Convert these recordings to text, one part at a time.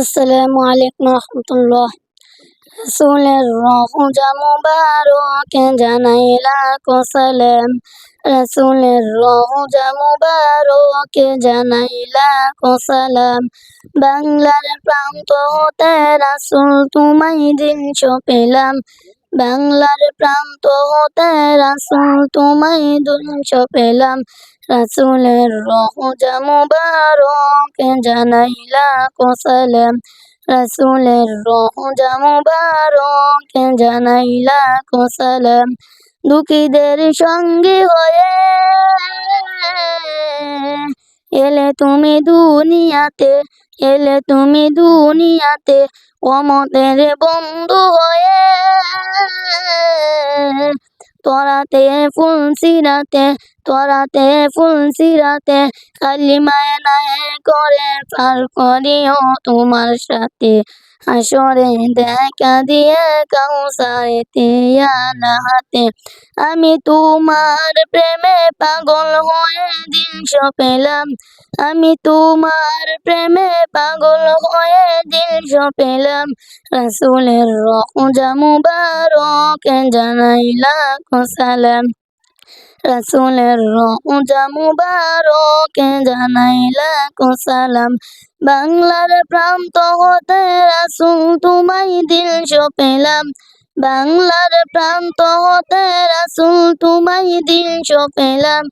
আসসালামু আলাইকুম রহমতুল্লাহ রসুলের রোজা মুবারকে জানাই লাখো সালাম রসুলের রোজা মুবারকে জানাই লাখো সালাম বাংলার প্রান্ত হতে রাসুল তোমায় দিন পেলাম বাংলার প্রান্ত হতে রাসুল তোমায় দিনছ পেলাম। রাসুলের রোজা মুবারকে জানাইলা কোসালাম রাসুলের রহ জামু মুবারকে কে জানাইলা সালাম। দুঃখীদের সঙ্গে হয়ে তুমি দুনিয়াতে এলে তুমি দুনিয়াতে অমতের বন্ধু হয়ে। তোরাতে ফুল সিরাতে, তোরাতে ফুল সিরাতে খালি মায়নায় করে পার করিও তোমার সাথে। আসরে দেখা দিয়ে কাউসারেতে হাতে আমি তোমার প্রেমে পাগল হয়ে দিনস পেলাম আমি তোমার প্রেমে পাগল হয়ে দিনস পেলাম রাসুলের রোজা মুবারক জানাই লাখো সালাম। রাসুলের রোজা মুবারক জানাই লাখো সালাম। বাংলার প্রান্ত হতে রাসুল তোমায় দিলস পেলাম। বাংলার প্রান্ত হতে রাসুল তোমায় দিলস পেলাম।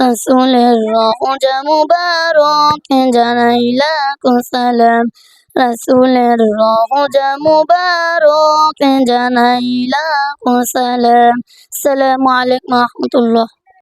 রাসুলের রোজা মুবারক জানাই লাখো সালাম। রাসুলের রোজা মুবারক জানাই লাখো সালাম। সালামু আলাইকুম রহমতুল্লাহ।